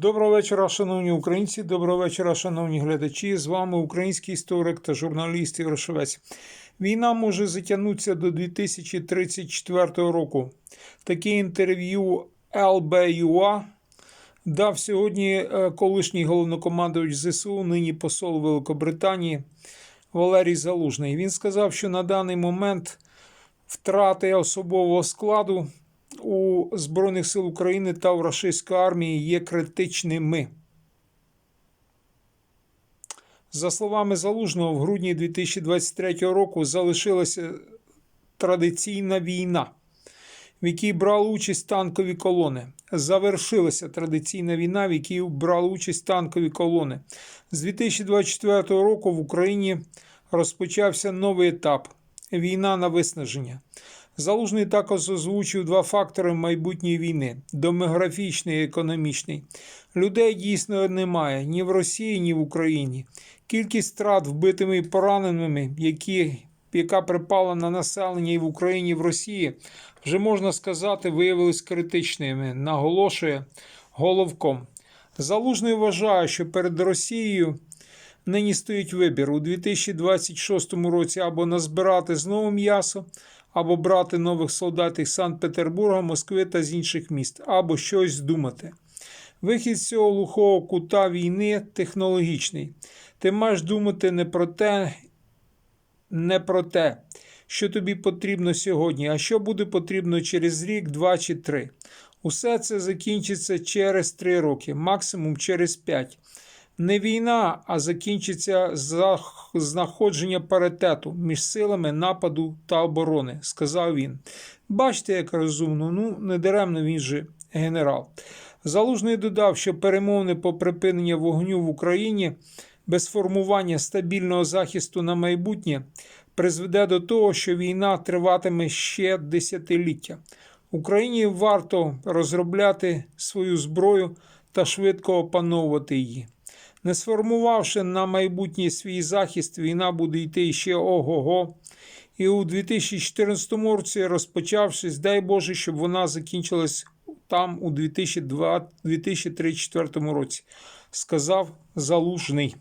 Доброго вечора, шановні українці. Доброго вечора, шановні глядачі. З вами український історик та журналіст Ігор Шевець. Війна може затягнутися до 2034 року. Таке інтерв'ю ЛБЮА дав сьогодні е, колишній головнокомандувач ЗСУ, нині посол Великобританії Валерій Залужний. Він сказав, що на даний момент втрати особового складу у Збройних сил України та у рашистської армії є критичними. За словами Залужного, в грудні 2023 року залишилася традиційна війна, в якій брали участь танкові колони. Завершилася традиційна війна, в якій брали участь танкові колони. З 2024 року в Україні розпочався новий етап війна на виснаження. Залужний також озвучив два фактори майбутньої війни: демографічний і економічний. Людей дійсно немає ні в Росії, ні в Україні. Кількість страт вбитими і пораненими, які, яка припала на населення і в Україні, і в Росії, вже можна сказати, виявились критичними, наголошує головком. Залужний вважає, що перед Росією нині стоїть вибір у 2026 році або назбирати знову м'ясо або брати нових солдат із Санкт-Петербурга, Москви та з інших міст, або щось здумати. Вихід з цього глухого кута війни технологічний. Ти маєш думати не про те, не про те, що тобі потрібно сьогодні, а що буде потрібно через рік, два чи три. Усе це закінчиться через три роки, максимум через п'ять. Не війна, а закінчиться знаходження паритету між силами нападу та оборони, сказав він. Бачите, як розумно, ну недаремно він же генерал. Залужний додав, що перемовини по припиненню вогню в Україні без формування стабільного захисту на майбутнє призведе до того, що війна триватиме ще десятиліття. Україні варто розробляти свою зброю та швидко опановувати її. Не сформувавши на майбутній свій захист, війна буде йти ще ого-го. І у 2014 році, розпочавшись, дай Боже, щоб вона закінчилась там у 2002 2034 році, сказав Залужний.